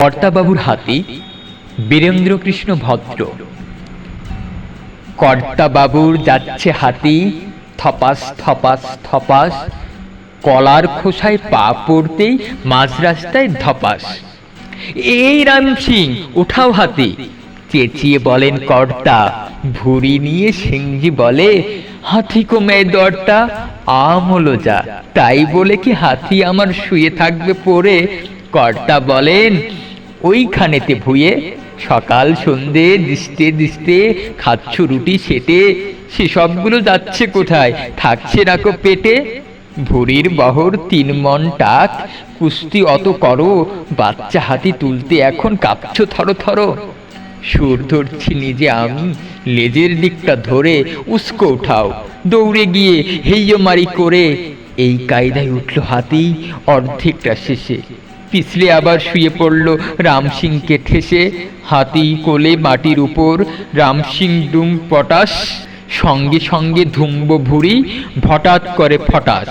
কর্তাবাবুর হাতি বীরেন্দ্রকৃষ্ণ ভদ্র। কর্তাবাবুর যাচ্ছে হাতি, থপাস থপাস থপাস, কলার খোসায় পা পড়তেই মাঝ রাস্তায় ধপাস। এই রাম সিং, উঠাও হাতি। চেঁচিয়ে বলেন কর্তা, ভুড়ি নিয়ে সিংজি বলে, হাতি কমে দরটা আমলো যা। তাই বলে কি হাতি আমার শুয়ে থাকবে পরে কর্তা বলেন ওইখানেতে ভুয়ে সকাল, সন্ধে দিস্তে দিস্তে খাচ্ছ রুটি, সেটে, সেসবগুলো যাচ্ছে কোথায়? থাকছে না কো পেটে? ভুরির বহর তিন মন টাক, কুস্তি অত করো, বাচ্চা হাতি তুলতে এখন কাঁপছ থরো থরো। সুর ধরছি নিজে আমি, লেজের দিকটা ধরে, উস্কো উঠাও, দৌড়ে গিয়ে হেইয় মারি করে। এই কায়দায় উঠল হাতি অর্ধেকটা শেষে। পিছলে আবার শুয়ে পড়ল। রামসিংকে ঠেসে হাতি কোলে মাটির উপর। রামসিং ডুম পটাশ, সঙ্গে সঙ্গে ধুম্ব ভুড়ি, ভটাৎ করে ফটাস